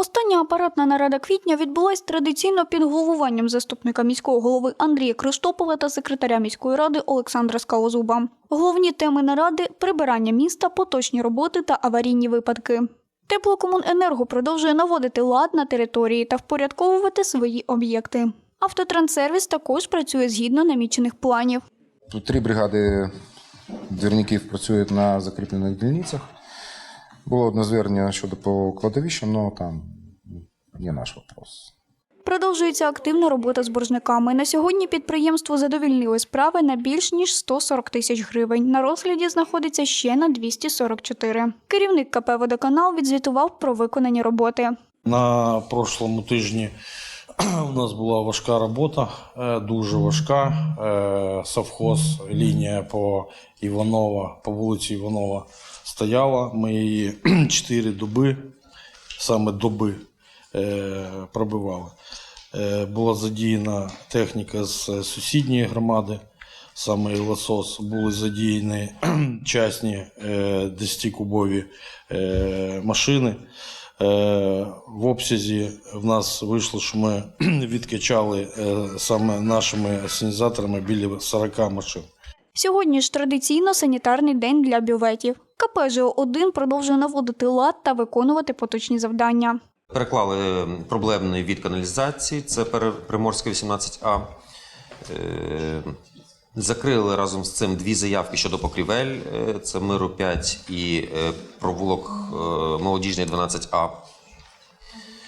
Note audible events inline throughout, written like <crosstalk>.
Остання апаратна нарада квітня відбулась традиційно під головуванням заступника міського голови Андрія Криштопова та секретаря міської ради Олександра Скалозуба. Головні теми наради прибирання міста, поточні роботи та аварійні випадки. Теплокомуненерго продовжує наводити лад на території та впорядковувати свої об'єкти. Автотранссервіс також працює згідно намічених планів. Тут три бригади двірників працюють на закріплених дільницях. Було одне звернення щодо по кладовищу, але там не наш вопрос. Продовжується активна робота з боржниками. На сьогодні підприємство задовільнили справи на більш ніж 140 тисяч гривень. На розгляді знаходиться ще на 244. Керівник КП «Водоканал» відзвітував про виконані роботи. На прошлому тижні у нас була важка робота, е, дуже важка. Е, Совхоз, лінія по Іванова, по вулиці Іванова стояла. Ми її <clears throat> 4 доби, саме доби, е, пробивали. Була задіяна техніка з сусідньої громади, саме лосос. Були задіяні <clears throat> частні 10-кубові е, машини. Е, В обсязі в нас вийшло, що ми <clears throat> відкачали е, саме нашими асенізаторами біля 40 машин. Сьогодні ж традиційно санітарний день для бюветів. КП ЖО-1 продовжує наводити лад та виконувати поточні завдання. Переклали проблемний від каналізації, це Пере- Приморська 18А. Закрили разом з цим дві заявки щодо покрівель: е, це Миру 5 і е, провулок е, Молодіжний 12А.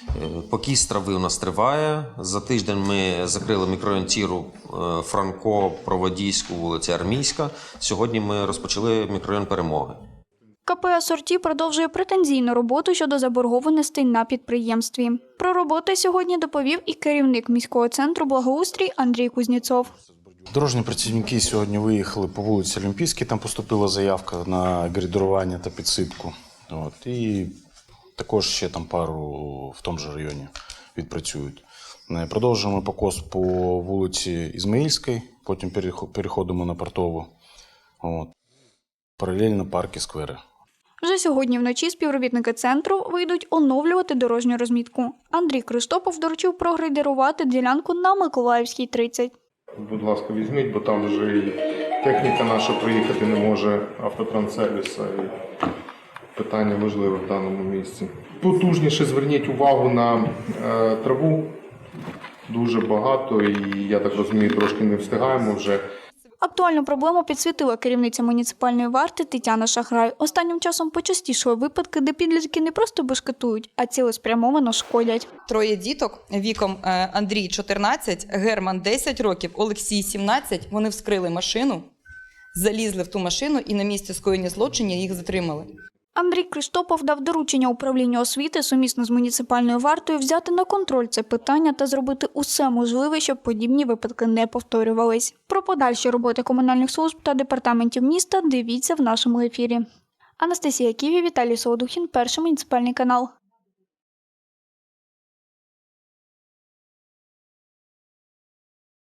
Е, Покіс трави у нас триває. За тиждень ми закрили мікрорайон Тіру Франко, Проводійську, вулиця Армійська. Сьогодні ми розпочали мікрорайон Перемоги. КП «Асорті» продовжує претензійну роботу щодо заборгованостей на підприємстві. Про роботи сьогодні доповів і керівник міського центру благоустрій Андрій Кузніцов. Дорожні працівники сьогодні виїхали по вулиці Олімпійській. Там поступила заявка на грейдерування та підсипку. От. І також ще там пару в тому ж районі відпрацюють. Е, Продовжуємо покос по вулиці Ізмаїльській, потім переходимо на портову. От. Паралельно парки, сквери. Вже сьогодні вночі співробітники центру вийдуть оновлювати дорожню розмітку. Андрій Криштопов доручив прогрейдерувати ділянку на Миколаївській 30. Будь ласка, візьміть, бо там вже і техніка наша приїхати не може, автотранссервіса і питання важливе в даному місці. Потужніше зверніть увагу на е, траву. Дуже багато, і я так розумію, трошки не встигаємо вже. Актуальну проблему підсвітила керівниця муніципальної варти Тетяна Шахрай. Останнім часом почастішили випадки, де підлітки не просто бешкетують, а цілеспрямовано шкодять. Троє діток віком е, Андрій 14, Герман 10 років, Олексій 17. Вони вскрили машину, залізли в ту машину і на місці скоєння злочинів їх затримали. Андрій Криштопов дав доручення управлінню освіти сумісно з муніципальною вартою взяти на контроль це питання та зробити усе можливе, щоб подібні випадки не повторювались. Про подальші роботи комунальних служб та департаментів міста дивіться в нашому ефірі. Анастасія Ківі, Віталій Солодухін, перший муніципальний канал.